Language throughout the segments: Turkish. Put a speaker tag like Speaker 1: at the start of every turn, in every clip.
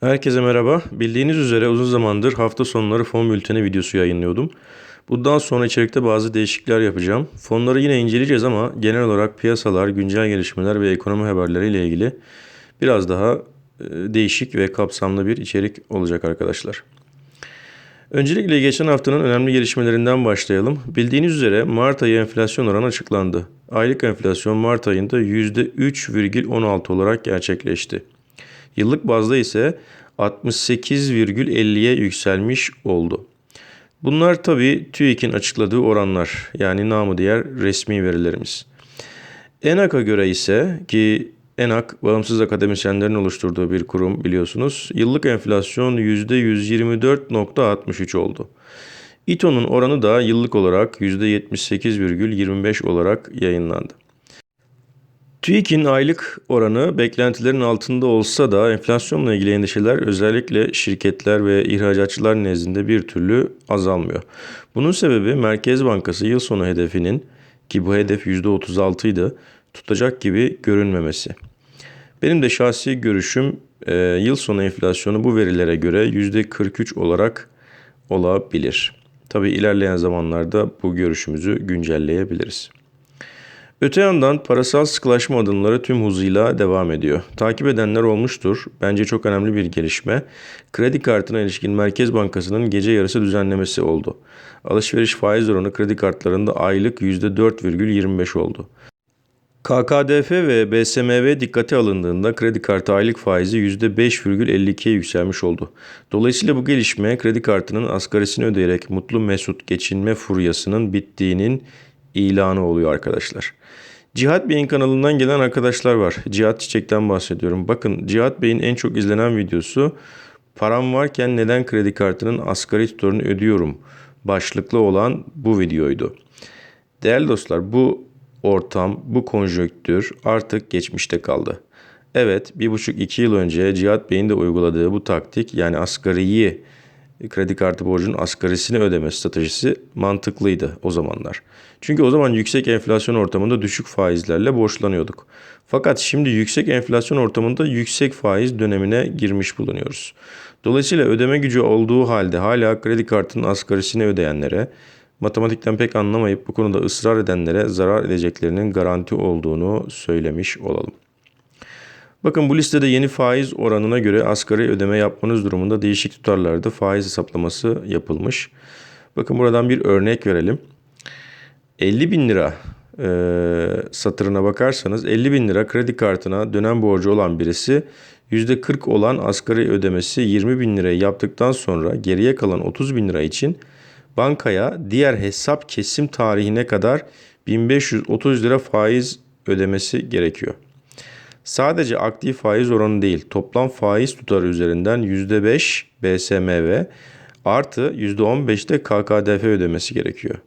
Speaker 1: Herkese merhaba. Bildiğiniz üzere uzun zamandır hafta sonları fon bülteni videosu yayınlıyordum. Bundan sonra içerikte bazı değişiklikler yapacağım. Fonları yine inceleyeceğiz ama genel olarak piyasalar, güncel gelişmeler ve ekonomi haberleriyle ilgili biraz daha e, değişik ve kapsamlı bir içerik olacak arkadaşlar. Öncelikle geçen haftanın önemli gelişmelerinden başlayalım. Bildiğiniz üzere Mart ayı enflasyon oranı açıklandı. Aylık enflasyon Mart ayında %3,16 olarak gerçekleşti. Yıllık bazda ise 68,50'ye yükselmiş oldu. Bunlar tabi TÜİK'in açıkladığı oranlar yani namı diğer resmi verilerimiz. ENAK'a göre ise ki ENAK bağımsız akademisyenlerin oluşturduğu bir kurum biliyorsunuz. Yıllık enflasyon %124.63 oldu. İTO'nun oranı da yıllık olarak %78,25 olarak yayınlandı. TÜİK'in aylık oranı beklentilerin altında olsa da enflasyonla ilgili endişeler özellikle şirketler ve ihracatçılar nezdinde bir türlü azalmıyor. Bunun sebebi Merkez Bankası yıl sonu hedefinin ki bu hedef %36 idi tutacak gibi görünmemesi. Benim de şahsi görüşüm e, yıl sonu enflasyonu bu verilere göre %43 olarak olabilir. Tabi ilerleyen zamanlarda bu görüşümüzü güncelleyebiliriz. Öte yandan parasal sıkılaşma adımları tüm hızıyla devam ediyor. Takip edenler olmuştur. Bence çok önemli bir gelişme. Kredi kartına ilişkin Merkez Bankası'nın gece yarısı düzenlemesi oldu. Alışveriş faiz oranı kredi kartlarında aylık %4,25 oldu. KKDF ve BSMV dikkate alındığında kredi kartı aylık faizi %5,52'ye yükselmiş oldu. Dolayısıyla bu gelişme kredi kartının asgarisini ödeyerek mutlu mesut geçinme furyasının bittiğinin ilanı oluyor arkadaşlar. Cihat Bey'in kanalından gelen arkadaşlar var. Cihat Çiçek'ten bahsediyorum. Bakın Cihat Bey'in en çok izlenen videosu param varken neden kredi kartının asgari tutarını ödüyorum başlıklı olan bu videoydu. Değerli dostlar bu ortam, bu konjöktür artık geçmişte kaldı. Evet bir buçuk iki yıl önce Cihat Bey'in de uyguladığı bu taktik yani asgariyi kredi kartı borcunun asgarisini ödeme stratejisi mantıklıydı o zamanlar. Çünkü o zaman yüksek enflasyon ortamında düşük faizlerle borçlanıyorduk. Fakat şimdi yüksek enflasyon ortamında yüksek faiz dönemine girmiş bulunuyoruz. Dolayısıyla ödeme gücü olduğu halde hala kredi kartının asgarisini ödeyenlere, matematikten pek anlamayıp bu konuda ısrar edenlere zarar edeceklerinin garanti olduğunu söylemiş olalım. Bakın bu listede yeni faiz oranına göre asgari ödeme yapmanız durumunda değişik tutarlarda faiz hesaplaması yapılmış. Bakın buradan bir örnek verelim. 50 bin lira e, satırına bakarsanız 50 bin lira kredi kartına dönem borcu olan birisi %40 olan asgari ödemesi 20 bin lirayı yaptıktan sonra geriye kalan 30 bin lira için bankaya diğer hesap kesim tarihine kadar 1530 lira faiz ödemesi gerekiyor. Sadece aktif faiz oranı değil, toplam faiz tutarı üzerinden %5 BSMV artı %15 de KKDF ödemesi gerekiyor.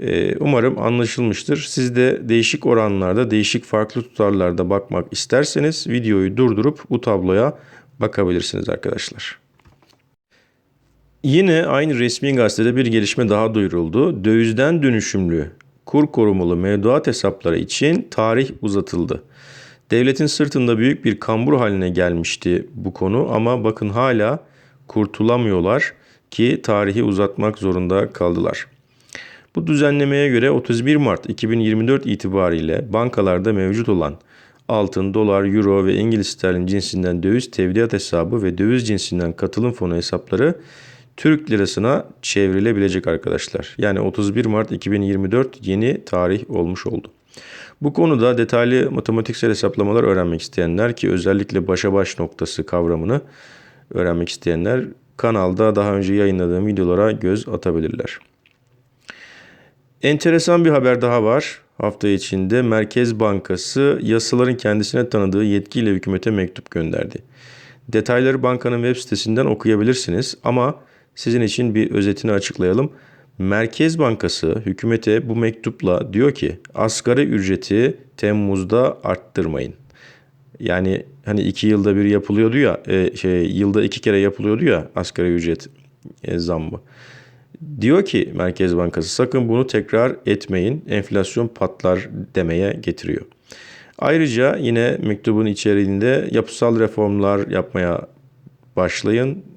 Speaker 1: Ee, umarım anlaşılmıştır. Siz de değişik oranlarda, değişik farklı tutarlarda bakmak isterseniz videoyu durdurup bu tabloya bakabilirsiniz arkadaşlar. Yine aynı resmi gazetede bir gelişme daha duyuruldu. Dövizden dönüşümlü kur korumalı mevduat hesapları için tarih uzatıldı. Devletin sırtında büyük bir kambur haline gelmişti bu konu ama bakın hala kurtulamıyorlar ki tarihi uzatmak zorunda kaldılar. Bu düzenlemeye göre 31 Mart 2024 itibariyle bankalarda mevcut olan altın, dolar, euro ve İngiliz sterlin cinsinden döviz tevdiat hesabı ve döviz cinsinden katılım fonu hesapları Türk lirasına çevrilebilecek arkadaşlar. Yani 31 Mart 2024 yeni tarih olmuş oldu. Bu konuda detaylı matematiksel hesaplamalar öğrenmek isteyenler ki özellikle başa baş noktası kavramını öğrenmek isteyenler kanalda daha önce yayınladığım videolara göz atabilirler. Enteresan bir haber daha var. Hafta içinde Merkez Bankası yasaların kendisine tanıdığı yetkiyle hükümete mektup gönderdi. Detayları bankanın web sitesinden okuyabilirsiniz ama sizin için bir özetini açıklayalım. Merkez Bankası hükümete bu mektupla diyor ki asgari ücreti Temmuz'da arttırmayın. Yani hani iki yılda bir yapılıyordu ya e, şey yılda iki kere yapılıyordu ya asgari ücret e, zammı. Diyor ki Merkez Bankası sakın bunu tekrar etmeyin. Enflasyon patlar demeye getiriyor. Ayrıca yine mektubun içeriğinde yapısal reformlar yapmaya başlayın.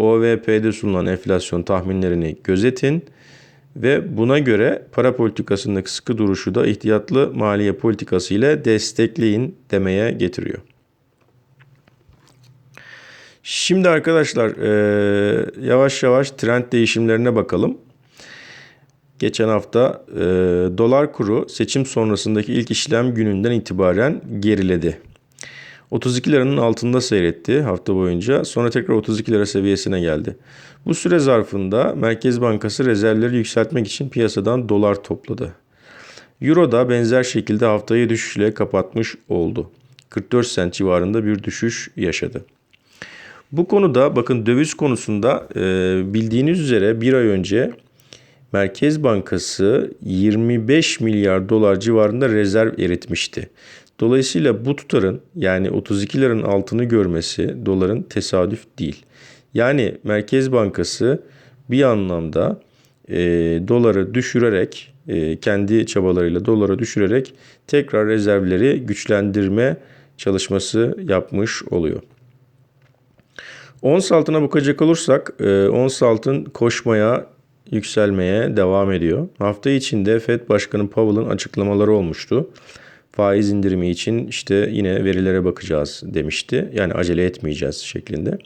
Speaker 1: OVP'de sunulan enflasyon tahminlerini gözetin ve buna göre para politikasındaki sıkı duruşu da ihtiyatlı maliye politikası ile destekleyin demeye getiriyor. Şimdi arkadaşlar e, yavaş yavaş trend değişimlerine bakalım. Geçen hafta e, dolar kuru seçim sonrasındaki ilk işlem gününden itibaren geriledi. 32 liranın altında seyretti hafta boyunca. Sonra tekrar 32 lira seviyesine geldi. Bu süre zarfında Merkez Bankası rezervleri yükseltmek için piyasadan dolar topladı. Euro da benzer şekilde haftayı düşüşle kapatmış oldu. 44 sent civarında bir düşüş yaşadı. Bu konuda bakın döviz konusunda e, bildiğiniz üzere bir ay önce Merkez Bankası 25 milyar dolar civarında rezerv eritmişti. Dolayısıyla bu tutarın yani 32 liranın altını görmesi doların tesadüf değil. Yani Merkez Bankası bir anlamda e, doları düşürerek e, kendi çabalarıyla doları düşürerek tekrar rezervleri güçlendirme çalışması yapmış oluyor. Ons altına bakacak olursak e, ons altın koşmaya, yükselmeye devam ediyor. Hafta içinde Fed Başkanı Powell'ın açıklamaları olmuştu. Faiz indirimi için işte yine verilere bakacağız demişti. Yani acele etmeyeceğiz şeklinde.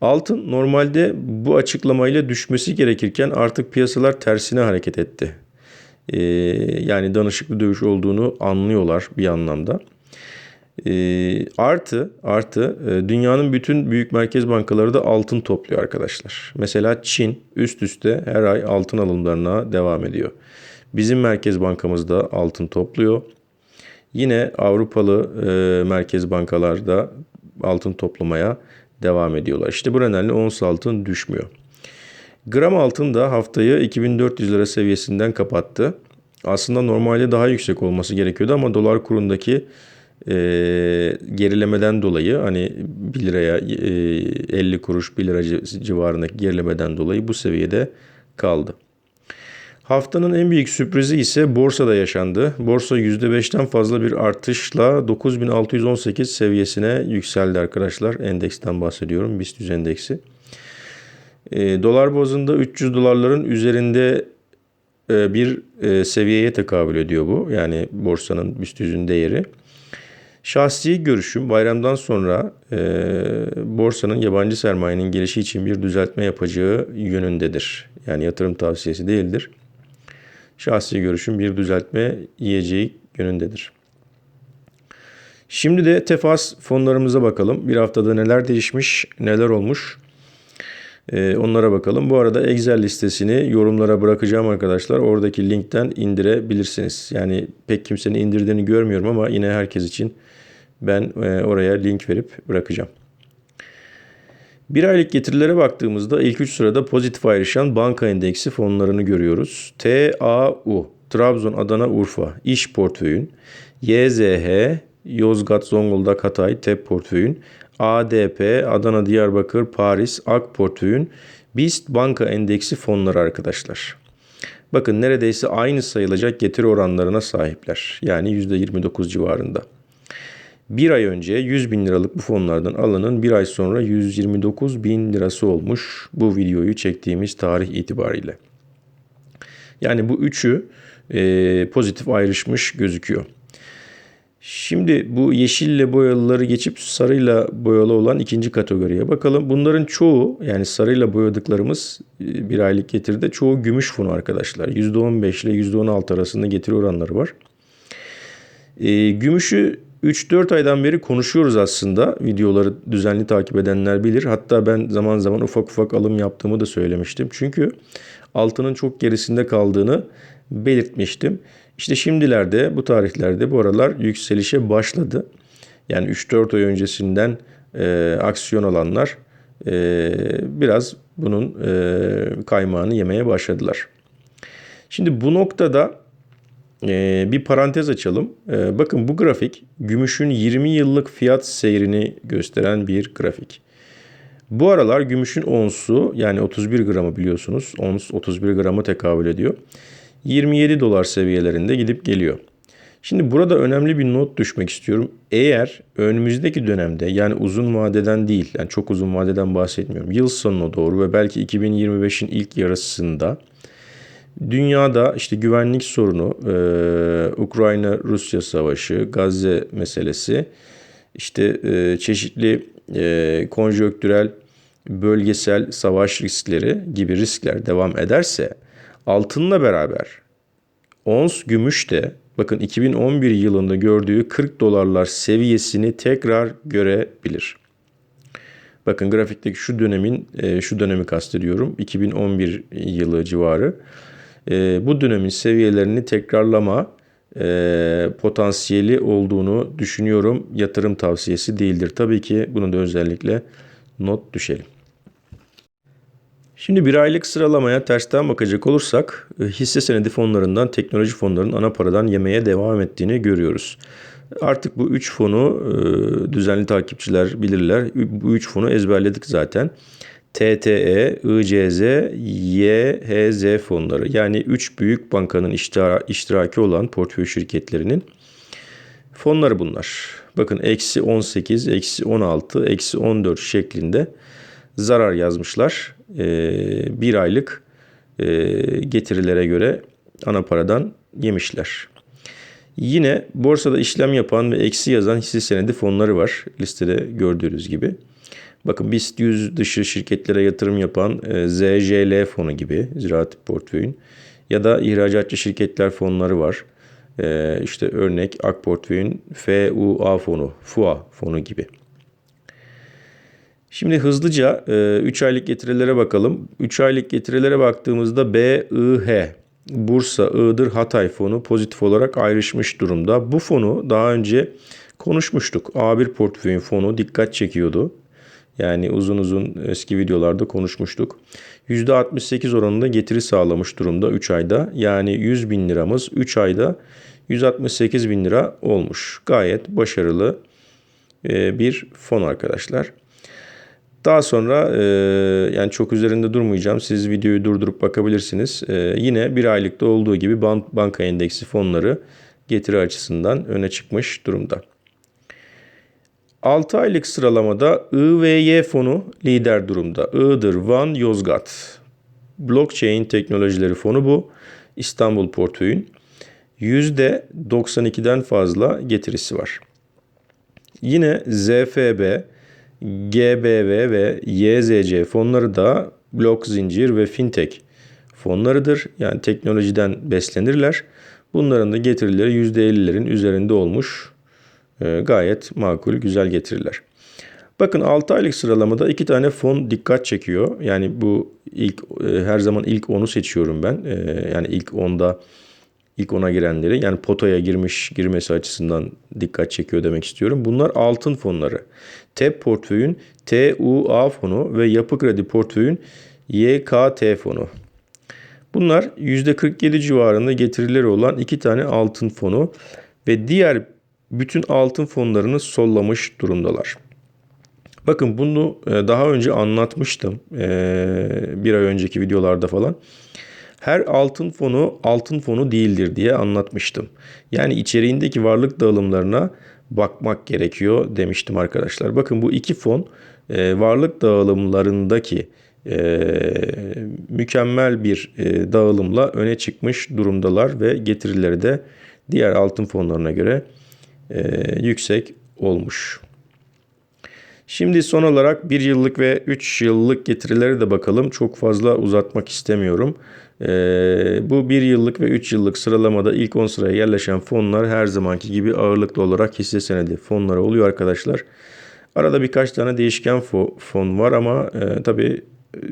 Speaker 1: Altın normalde bu açıklamayla düşmesi gerekirken artık piyasalar tersine hareket etti. Ee, yani danışık bir dövüş olduğunu anlıyorlar bir anlamda. E, artı artı e, dünyanın bütün büyük merkez bankaları da altın topluyor arkadaşlar. Mesela Çin üst üste her ay altın alımlarına devam ediyor. Bizim merkez bankamız da altın topluyor. Yine Avrupalı e, merkez bankalar da altın toplamaya devam ediyorlar. İşte bu nedenle ons altın düşmüyor. Gram altın da haftayı 2400 lira seviyesinden kapattı. Aslında normalde daha yüksek olması gerekiyordu ama dolar kurundaki e, gerilemeden dolayı hani 1 liraya e, 50 kuruş 1 lira civarındaki gerilemeden dolayı bu seviyede kaldı. Haftanın en büyük sürprizi ise borsada yaşandı. Borsa %5'ten fazla bir artışla 9618 seviyesine yükseldi arkadaşlar. Endeksten bahsediyorum. BIST 100 endeksi. E, dolar bazında 300 dolarların üzerinde e, bir e, seviyeye tekabül ediyor bu. Yani borsanın BIST 100'ün değeri. Şahsi görüşüm bayramdan sonra e, borsanın yabancı sermayenin gelişi için bir düzeltme yapacağı yönündedir. Yani yatırım tavsiyesi değildir. Şahsi görüşüm bir düzeltme yiyeceği yönündedir. Şimdi de tefas fonlarımıza bakalım. Bir haftada neler değişmiş, neler olmuş. Ee, onlara bakalım. Bu arada Excel listesini yorumlara bırakacağım arkadaşlar. Oradaki linkten indirebilirsiniz. Yani pek kimsenin indirdiğini görmüyorum ama yine herkes için ben e, oraya link verip bırakacağım. Bir aylık getirilere baktığımızda ilk 3 sırada pozitif ayrışan banka endeksi fonlarını görüyoruz. TAU, Trabzon, Adana, Urfa, iş portföyün, YZH, Yozgat, Zonguldak, Hatay, TEP portföyün, ADP, Adana, Diyarbakır, Paris, AK portföyün, BIST banka endeksi fonları arkadaşlar. Bakın neredeyse aynı sayılacak getiri oranlarına sahipler. Yani %29 civarında. Bir ay önce 100 bin liralık bu fonlardan alanın bir ay sonra 129 bin lirası olmuş bu videoyu çektiğimiz tarih itibariyle. Yani bu üçü e, pozitif ayrışmış gözüküyor. Şimdi bu yeşille boyalıları geçip sarıyla boyalı olan ikinci kategoriye bakalım. Bunların çoğu yani sarıyla boyadıklarımız e, bir aylık getirde çoğu gümüş fonu arkadaşlar. %15 ile %16 arasında getiri oranları var. E, gümüşü 3-4 aydan beri konuşuyoruz aslında. Videoları düzenli takip edenler bilir. Hatta ben zaman zaman ufak ufak alım yaptığımı da söylemiştim. Çünkü altının çok gerisinde kaldığını belirtmiştim. İşte şimdilerde bu tarihlerde bu aralar yükselişe başladı. Yani 3-4 ay öncesinden e, aksiyon alanlar e, biraz bunun e, kaymağını yemeye başladılar. Şimdi bu noktada ee, bir parantez açalım. Ee, bakın bu grafik gümüşün 20 yıllık fiyat seyrini gösteren bir grafik. Bu aralar gümüşün onsu yani 31 gramı biliyorsunuz. Ons 31 grama tekabül ediyor. 27 dolar seviyelerinde gidip geliyor. Şimdi burada önemli bir not düşmek istiyorum. Eğer önümüzdeki dönemde yani uzun vadeden değil, yani çok uzun vadeden bahsetmiyorum. Yıl sonuna doğru ve belki 2025'in ilk yarısında dünyada işte güvenlik sorunu, e, Ukrayna-Rusya savaşı, Gazze meselesi, işte e, çeşitli e, konjöktürel, bölgesel savaş riskleri gibi riskler devam ederse altınla beraber ons gümüş de bakın 2011 yılında gördüğü 40 dolarlar seviyesini tekrar görebilir. Bakın grafikteki şu dönemin e, şu dönemi kastediyorum. 2011 yılı civarı. E, bu dönemin seviyelerini tekrarlama e, potansiyeli olduğunu düşünüyorum. Yatırım tavsiyesi değildir. Tabii ki bunu da özellikle not düşelim. Şimdi bir aylık sıralamaya tersten bakacak olursak hisse senedi fonlarından teknoloji fonlarının ana paradan yemeye devam ettiğini görüyoruz. Artık bu üç fonu düzenli takipçiler bilirler. Bu üç fonu ezberledik zaten. TTE, ICZ, YHZ fonları yani 3 büyük bankanın iştiraki olan portföy şirketlerinin fonları bunlar. Bakın eksi 18, eksi 16, eksi 14 şeklinde zarar yazmışlar. Ee, bir aylık e, getirilere göre ana paradan yemişler. Yine borsada işlem yapan ve eksi yazan hisse senedi fonları var listede gördüğünüz gibi. Bakın BIST 100 dışı şirketlere yatırım yapan e, ZJL fonu gibi ziraat portföyün ya da ihracatçı şirketler fonları var. E, işte örnek AK portföyün FUA fonu, FUA fonu gibi. Şimdi hızlıca 3 e, aylık getirilere bakalım. 3 aylık getirilere baktığımızda BIH Bursa, Iğdır, Hatay fonu pozitif olarak ayrışmış durumda. Bu fonu daha önce konuşmuştuk. A1 portföyün fonu dikkat çekiyordu. Yani uzun uzun eski videolarda konuşmuştuk. %68 oranında getiri sağlamış durumda 3 ayda. Yani 100 bin liramız 3 ayda 168 bin lira olmuş. Gayet başarılı e, bir fon arkadaşlar. Daha sonra e, yani çok üzerinde durmayacağım. Siz videoyu durdurup bakabilirsiniz. E, yine bir aylıkta olduğu gibi banka endeksi fonları getiri açısından öne çıkmış durumda. 6 aylık sıralamada IVY fonu lider durumda. Iğdır, Van, Yozgat. Blockchain teknolojileri fonu bu. İstanbul portföyün %92'den fazla getirisi var. Yine ZFB, GBV ve YZC fonları da blok zincir ve fintech fonlarıdır. Yani teknolojiden beslenirler. Bunların da getirileri %50'lerin üzerinde olmuş gayet makul, güzel getiriler. Bakın 6 aylık sıralamada iki tane fon dikkat çekiyor. Yani bu ilk e, her zaman ilk 10'u seçiyorum ben. E, yani ilk 10'da ilk 10'a girenleri yani potaya girmiş girmesi açısından dikkat çekiyor demek istiyorum. Bunlar altın fonları. TEP portföyün TUA fonu ve Yapı Kredi portföyün YKT fonu. Bunlar %47 civarında getirileri olan iki tane altın fonu ve diğer bütün altın fonlarını sollamış durumdalar. Bakın bunu e, daha önce anlatmıştım e, bir ay önceki videolarda falan. Her altın fonu altın fonu değildir diye anlatmıştım. Yani içeriğindeki varlık dağılımlarına bakmak gerekiyor demiştim arkadaşlar. Bakın bu iki fon e, varlık dağılımlarındaki mükemmel bir dağılımla öne çıkmış durumdalar ve getirileri de diğer altın fonlarına göre yüksek olmuş. Şimdi son olarak 1 yıllık ve 3 yıllık getirileri de bakalım. Çok fazla uzatmak istemiyorum. Ee, bu 1 yıllık ve 3 yıllık sıralamada ilk 10 sıraya yerleşen fonlar her zamanki gibi ağırlıklı olarak hisse senedi fonları oluyor arkadaşlar. Arada birkaç tane değişken fon var ama e, tabii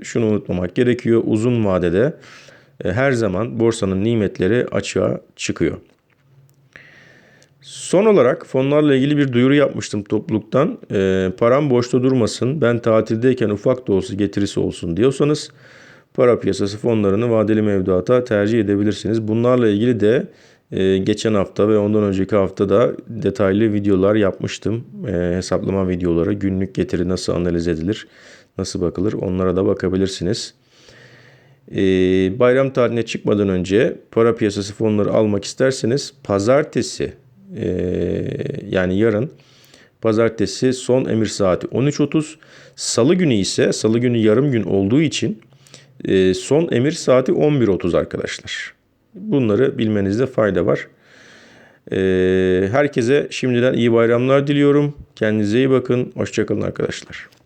Speaker 1: şunu unutmamak gerekiyor. Uzun vadede e, her zaman borsanın nimetleri açığa çıkıyor. Son olarak fonlarla ilgili bir duyuru yapmıştım topluluktan. E, param boşta durmasın, ben tatildeyken ufak da olsa getirisi olsun diyorsanız para piyasası fonlarını vadeli mevduata tercih edebilirsiniz. Bunlarla ilgili de e, geçen hafta ve ondan önceki hafta da detaylı videolar yapmıştım. E, hesaplama videoları, günlük getiri nasıl analiz edilir, nasıl bakılır onlara da bakabilirsiniz. Ee, bayram tarihine çıkmadan önce para piyasası fonları almak isterseniz pazartesi ee, yani yarın pazartesi son emir saati 13.30 salı günü ise salı günü yarım gün olduğu için ee, son emir saati 11.30 arkadaşlar. Bunları bilmenizde fayda var. Ee, herkese şimdiden iyi bayramlar diliyorum. Kendinize iyi bakın. Hoşçakalın arkadaşlar.